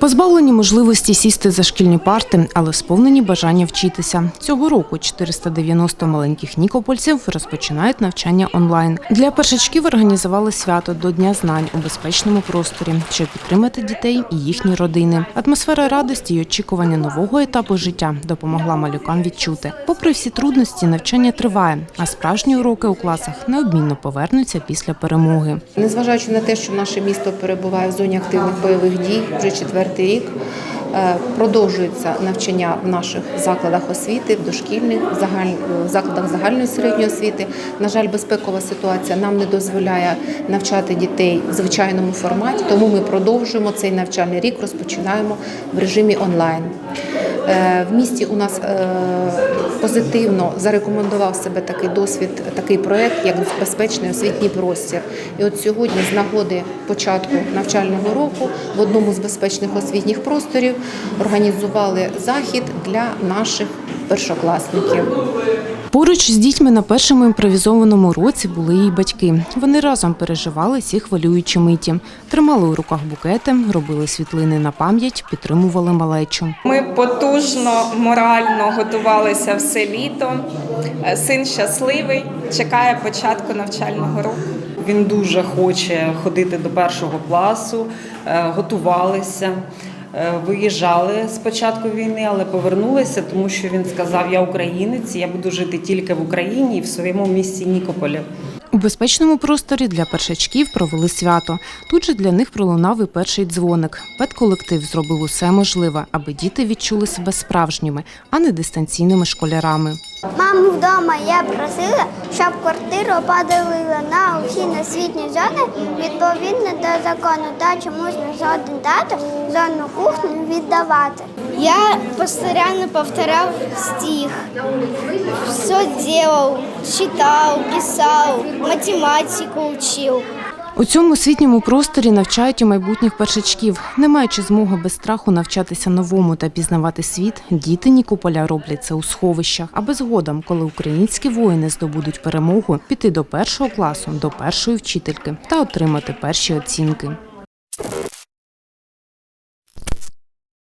Позбавлені можливості сісти за шкільні парти, але сповнені бажання вчитися. Цього року 490 маленьких нікопольців розпочинають навчання онлайн. Для першачків організували свято до Дня знань у безпечному просторі, щоб підтримати дітей і їхні родини. Атмосфера радості й очікування нового етапу життя допомогла малюкам відчути. Попри всі трудності, навчання триває, а справжні уроки у класах неодмінно повернуться після перемоги. Незважаючи на те, що наше місто перебуває в зоні активних бойових дій вже четвертий рік, е, продовжується навчання в наших закладах освіти, в дошкільних в закладах загальної середньої освіти. На жаль, безпекова ситуація нам не дозволяє навчати дітей в звичайному форматі, тому ми продовжуємо цей навчальний рік, розпочинаємо в режимі онлайн. Е, В місті у нас е, позитивно зарекомендував себе такий досвід, такий проект, як безпечний освітній простір. І от сьогодні, з нагоди початку навчального року, в одному з безпечних освітніх просторів організували захід для наших першокласників. Поруч з дітьми на першому імпровізованому році були її батьки. Вони разом переживали ці хвилюючі миті, тримали у руках букети, робили світлини на пам'ять, підтримували малечу. Ми потужно морально готувалися все літо. Е, Син щасливий, чекає початку навчального року. Він дуже хоче ходити до першого класу, е, готувалися. Е, Виїжджали з початку війни, але повернулися, тому що він сказав: Я українець, я буду жити тільки в Україні і в своєму місті Нікополі. У безпечному просторі для першачків провели свято. Тут же для них пролунав і перший дзвоник. Педколектив зробив усе можливе, аби діти відчули себе справжніми, а не дистанційними школярами. Маму вдома я просила, щоб падали на усі насвітні зони відповідно до закону та чомусь не жоден тато зону кухню віддавати. Я постійно повторяв стих. Все делал, читав, писав, математику вчив. У цьому освітньому просторі навчають і майбутніх першачків. Не маючи змоги без страху навчатися новому та пізнавати світ, діти Нікополя роблять це у сховищах, аби згодом, коли українські воїни здобудуть перемогу, піти до першого класу, до першої вчительки та отримати перші оцінки.